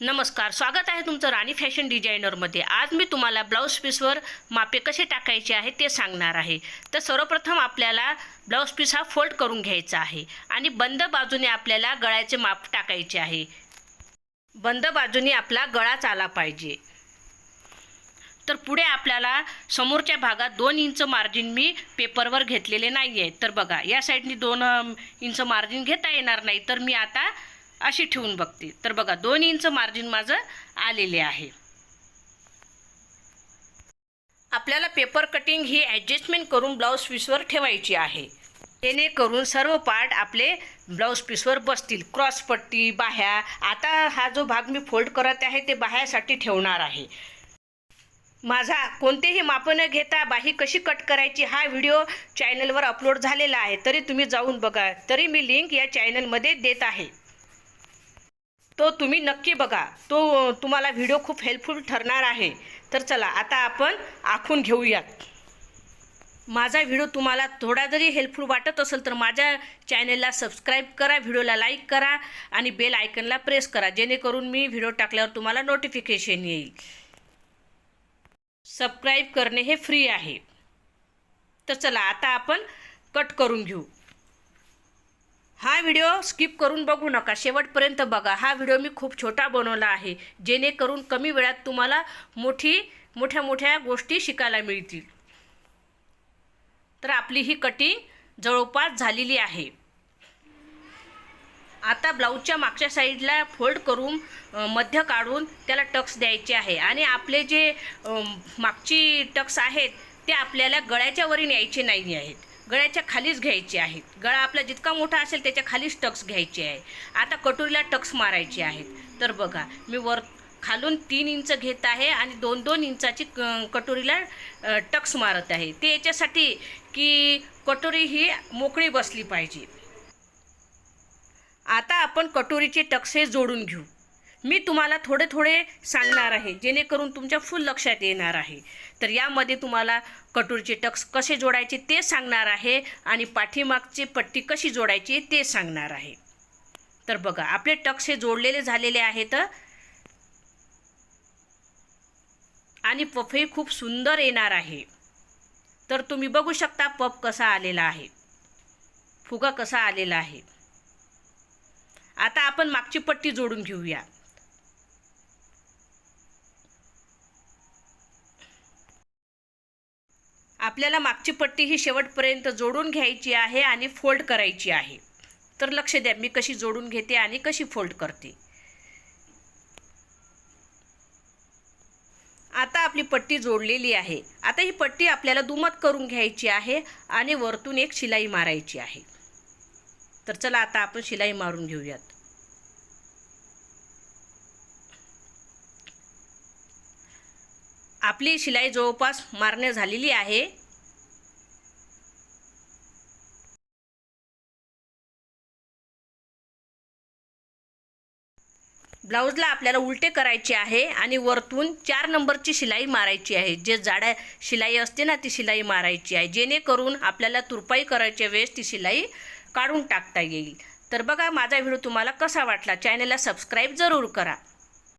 नमस्कार स्वागत आहे तुमचं राणी फॅशन डिझायनरमध्ये. आज मी तुम्हाला ब्लाऊज पीसवर मापे कसे टाकायचे आहे ते सांगणार आहे. तर सर्वप्रथम आपल्याला ब्लाऊज पीस हा फोल्ड करून घ्यायचा आहे आणि बंद बाजूने आपल्याला गळ्याचे माप टाकायचे आहे. बंद बाजूने आपला गळाच आला पाहिजे. तर पुढे आपल्याला समोरच्या भागात दोन इंच मार्जिन मी पेपरवर घेतलेले नाही आहे तर बघा या साईडनी दोन इंच मार्जिन घेता येणार नाही. तर मी आता अशी ठेवून बघते. तर बघा दोन इंच मार्जिन माझं आलेले आहे. आपल्याला पेपर कटिंग ही ॲडजस्टमेंट करून ब्लाऊज पीसवर ठेवायची आहे. जेणेकरून सर्व पार्ट आपले ब्लाऊज पीसवर बसतील. क्रॉस पट्टी बाह्या. आता हा जो भाग मी फोल्ड करत आहे ते बाह्यासाठी ठेवणार आहे. माझा कोणतेही माप न घेता बाही कशी कट करायची हा व्हिडिओ चॅनलवर अपलोड झालेला आहे. तरी तुम्ही जाऊन बघा. तरी मी लिंक या चॅनलमध्ये देत आहे. तो तुम्ही नक्की बघा. तो तुम्हाला व्हिडिओ खूप हेल्पफुल ठरणार आहे. तर चला आता आपण आखून घेऊयात. माझा व्हिडिओ तुम्हाला थोडा जरी हेल्पफुल वाटत असेल तर माझ्या चॅनेलला सबस्क्राईब करा व्हिडिओला लाईक करा आणि बेल आयकनला प्रेस करा. जेणेकरून मी व्हिडिओ टाकल्यावर तुम्हाला नोटिफिकेशन येईल. सबस्क्राईब करणे हे फ्री आहे. तर चला आता आपण कट करून घेऊ. हा व्हिडिओ स्किप करून बघू नका. शेवटपर्यंत बघा. हा व्हिडिओ मी खूप छोटा बनवला आहे जेणेकरून कमी वेळात तुम्हाला मोठी मोठ्या मोठ्या गोष्टी शिकायला मिळतील. तर आपली ही कटिंग जवळपास झालेली आहे. आता ब्लाऊजच्या मागच्या साईडला फोल्ड करून मध्य काढून त्याला टक्स द्यायचे आहे. आणि आपले जे मागची टक्स आहेत ते आपल्याला गळ्याच्या वरील यायचे नाही आहेत. गळ्याच्या खालीच घ्यायचे आहेत. गळा आपला जितका मोठा असेल त्याच्या खालीच टक्स घ्यायचे आहे आता कटोरीला टक्स मारायचे आहेत. तर बघा मी वर खालून तीन इंच घेत आहे आणि दोन दोन इंचाची क कटोरीला टक्स मारत आहे. ते याच्यासाठी की कटोरी ही मोकळी बसली पाहिजे. आता आपण कटोरीचे टक्स हे जोडून घेऊ. मी तुम्हाला थोडे थोडे सांगणार आहे जेणेकरून तुमच्या फुल लक्षात येणार आहे. तर यामध्ये तुम्हाला कटोरीचे टक्स कसे जोडायचे ते सांगणार आहे आणि पाठीमागची पट्टी कशी जोडायची ते सांगणार आहे. तर बघा आपले टक्स हे जोडलेले झालेले आहेत. आणि पफही खूप सुंदर येणार आहे. तर तुम्ही बघू शकता पफ कसा आलेला आहे. फुगा कसा आलेला आहे. आता आपण मागची पट्टी जोडून घेऊया. आपल्याला मागची पट्टी ही शेवटपर्यंत जोडून घ्यायची आहे आणि फोल्ड करायची आहे. तर लक्ष द्या मी कशी जोडून घेते आणि कशी फोल्ड करते. आता आपली पट्टी जोडलेली आहे. आता ही पट्टी आपल्याला दुमत करून घ्यायची आहे आणि वरतून एक शिलाई मारायची आहे. तर चला आता आपण शिलाई मारून घेऊयात. आपली शिलाई जवळपास मारणे झालेली आहे. ब्लाऊजला आपल्याला उलटे करायचे आहे आणि वरतून चार नंबरची शिलाई मारायची आहे. जे जाड्या शिलाई असते ना ती शिलाई मारायची आहे. जेणेकरून आपल्याला तुरपाई करायच्या वेळेस ती शिलाई काढून टाकता येईल. तर बघा माझा व्हिडिओ तुम्हाला कसा वाटला? चॅनलला सबस्क्राईब जरूर करा.